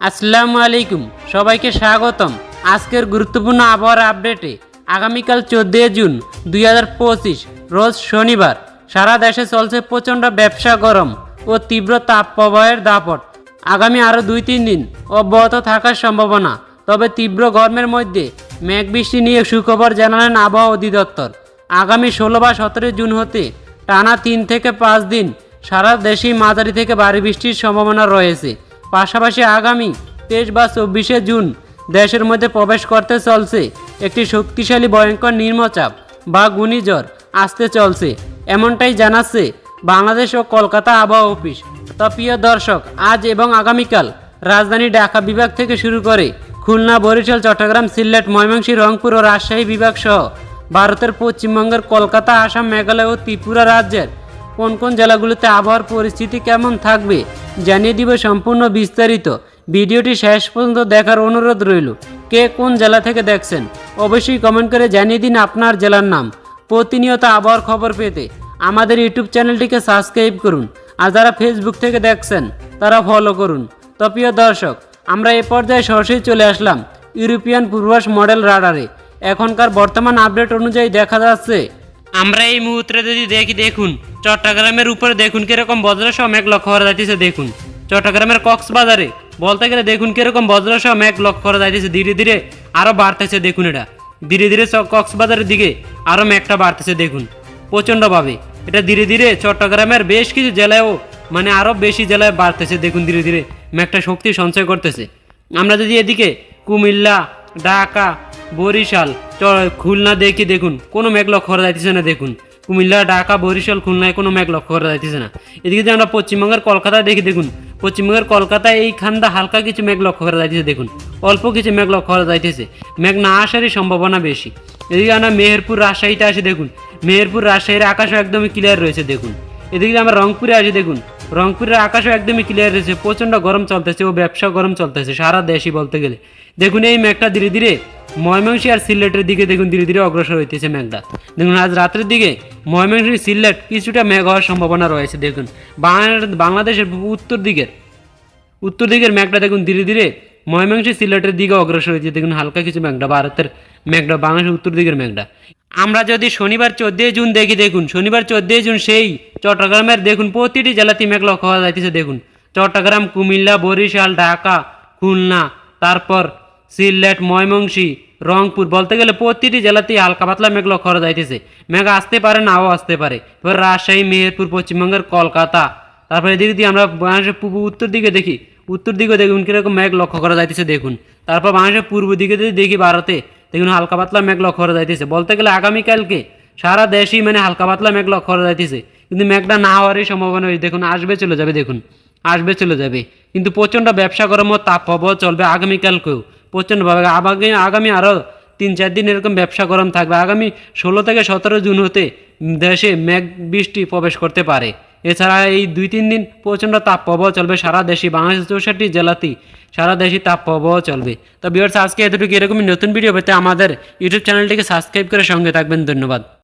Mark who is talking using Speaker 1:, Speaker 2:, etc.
Speaker 1: আসসালামু আলাইকুম। সবাইকে স্বাগতম। আজকের গুরুত্বপূর্ণ আবহাওয়ার আপডেটে আগামীকাল চোদ্দই জুন দুই পঁচিশ, রোজ শনিবার, সারা দেশে চলছে প্রচণ্ড ব্যবসা গরম ও তীব্র তাপপ্রবাহের দাপট। আগামী আরও দুই তিন দিন অব্যাহত থাকার সম্ভাবনা, তবে তীব্র গরমের মধ্যে মেঘ বৃষ্টি নিয়ে সুখবর জানালেন আবহাওয়া অধিদপ্তর। আগামী ষোলো বা সতেরো জুন হতে টানা তিন থেকে পাঁচ দিন সারা দেশেই মাঝারি থেকে ভারী বৃষ্টির সম্ভাবনা রয়েছে। পাশাপাশি আগামী তেইশ বা চব্বিশে জুন দেশের মধ্যে প্রবেশ করতে চলছে একটি শক্তিশালী, ভয়ঙ্কর নিম্নচাপ বা ঘূর্ণিঝড় আসতে চলছে। এমনটাই জানাচ্ছে বাংলাদেশ ও কলকাতা আবহাওয়া অফিস। তো প্রিয় দর্শক, আজ এবং আগামীকাল রাজধানী ঢাকা বিভাগ থেকে শুরু করে খুলনা, বরিশাল, চট্টগ্রাম, সিলেট, ময়মনসিংহ, রংপুর ও রাজশাহী বিভাগ সহ ভারতের পশ্চিমবঙ্গের কলকাতা, আসাম, মেঘালয় ও ত্রিপুরা রাজ্যের কোন কোন জেলাগুলোতে আবহাওয়ার পরিস্থিতি কেমন থাকবে জানিয়ে দিব সম্পূর্ণ বিস্তারিত। ভিডিওটি শেষ পর্যন্ত দেখার অনুরোধ রইল। কে কোন জেলা থেকে দেখছেন, অবশ্যই কমেন্ট করে জানিয়ে দিন আপনার জেলার নাম। প্রতিনিয়ত আবহাওয়ার খবর পেতে আমাদের ইউটিউব চ্যানেলটিকে সাবস্ক্রাইব করুন। আর যারা ফেসবুক থেকে দেখছেন, তারা ফলো করুন। তো প্রিয় দর্শক, আমরা এ পর্যায়ে সরাসরি চলে আসলাম। ইউরোপিয়ান পূর্বাস মডেল রাডারে এখনকার বর্তমান আপডেট অনুযায়ী দেখা যাচ্ছে আমরা এই মুহূর্তে যদি দেখি, দেখুন, চট্টগ্রামের উপরে দেখুন কীরকম বজ্রসহ মেঘ লক্ষ্য করা যাইতেছে, দেখুন। চট্টগ্রামের কক্সবাজারে বলতে গেলে দেখুন কীরকম বজ্রসহ মেঘ লক্ষ্য করা যাইতেছে, ধীরে ধীরে আরও বাড়তেছে, দেখুন এটা। ধীরে ধীরে কক্সবাজারের দিকে আরও মেঘটা বাড়তেছে, দেখুন, প্রচণ্ডভাবে। এটা ধীরে ধীরে চট্টগ্রামের বেশ কিছু জেলায়ও মানে আরও বেশি জেলায় বাড়তেছে, দেখুন ধীরে ধীরে মেঘটা শক্তি সঞ্চয় করতেছে। আমরা যদি এদিকে কুমিল্লা, ঢাকা, বরিশাল খুলনা দেখি দেখুন? কোনো মেঘ লক্ষ্য করা যাইতেছে না, দেখুন। কুমিল্লা, ঢাকা, বরিশাল, খুলনায় কোনো মেঘ লক্ষ্য করা যাইতেছে না। এদিকে যদি আমরা পশ্চিমবঙ্গের কলকাতায় দেখি, দেখুন, পশ্চিমবঙ্গের কলকাতায় এই খান্দা হালকা কিছু মেঘ লক্ষ্য করা যাইতেছে, দেখুন। অল্প কিছু মেঘ লক্ষ্য করা যাইতেছে। মেঘ না আসারই সম্ভাবনা বেশি। এদিকে আমরা মেহেরপুর, রাজশাহীতে আসি, দেখুন। মেহেরপুর, রাজশাহীর আকাশও একদমই ক্লিয়ার রয়েছে, দেখুন। এদিকে আমরা রংপুরে আসি, দেখুন, রংপুরের আকাশও একদমই ক্লিয়ার রয়েছে। প্রচণ্ড গরম চলতেছে ও ব্যবসা গরম চলতেছে, সারা দেশই বলতে গেলে। দেখুন, এই মেঘটা ধীরে ধীরে ময়মনসিংহ আর সিলেটের দিকে দেখুন ধীরে ধীরে অগ্রসর হইতেছে মেঘটা দেখুন, আজ রাতের দিকে ময়মনসিংহ, সিলেট কিছুটা মেঘ হওয়ার সম্ভাবনা রয়েছে, দেখুন। বাংলাদেশের উত্তর দিকের উত্তর দিকের মেঘটা দেখুন ধীরে ধীরে ময়মনসিংহ, সিলেটের দিকে অগ্রসর হয়েছে দেখুন, হালকা কিছু মেঘটা ভারতের মেঘটা বাংলাদেশের উত্তর দিকের মেঘটা আমরা যদি শনিবার চোদ্দই জুন দেখি, দেখুন, শনিবার চোদ্দই জুন সেই চট্টগ্রামের, দেখুন, প্রতিটি জেলাতে মেঘ লক্ষ্য করা যাইতেছে, দেখুন। চট্টগ্রাম, কুমিল্লা, বরিশাল, ঢাকা, খুলনা, তারপর সিলেট, ময়মনসিংহ, রংপুর বলতে গেলে প্রতিটি জেলাতেই হালকা পাতলা মেঘ লক্ষ্য করা যাইতেছে। মেঘ আসতে পারে নাও আসতে পারে। এবার রাজশাহী, মেহেরপুর, পশ্চিমবঙ্গের কলকাতা। তারপরে এদিকে দিয়ে আমরা বাংলাদেশের পূর্ব উত্তর দিকে দেখি। উত্তর দিকে দেখুন কীরকম মেঘ লক্ষ্য করা যাইতেছে, দেখুন। তারপর বাংলাদেশের পূর্ব দিকে যদি দেখি ভারতে, দেখুন হালকা পাতলা মেঘ লক্ষ্য করা যাইতেছে। বলতে গেলে আগামীকালকে সারা দেশই মানে হালকা পাতলা মেঘ লক্ষ্য করা যাইতেছে। কিন্তু মেঘটা না হওয়ারই সম্ভাবনা রয়েছে। দেখুন, আসবে, চলে যাবে, দেখুন। আসবে, চলে যাবে। কিন্তু প্রচণ্ড ব্যবসা গরম ও তাপ চলবে আগামীকালকেও। প্রচণ্ডভাবে আগামী আগামী আরও তিন চার দিন এরকম ব্যবসা গরম থাকবে। আগামী ষোলো থেকে সতেরো জুন হতে দেশে মেঘ বৃষ্টি প্রবেশ করতে পারে। এছাড়া এই দুই তিন দিন প্রচণ্ড তাপ প্রবাহ চলবে সারা দেশে। বাংলাদেশ চৌষট্টি জেলাতেই সারা দেশে তাপ প্রবাহ চলবে। তো বিয়ার্স আজকে এতটুকু এরকমই নতুন ভিডিও পেতে আমাদের ইউটিউব চ্যানেলটিকে সাবস্ক্রাইব করে সঙ্গে থাকবেন। ধন্যবাদ।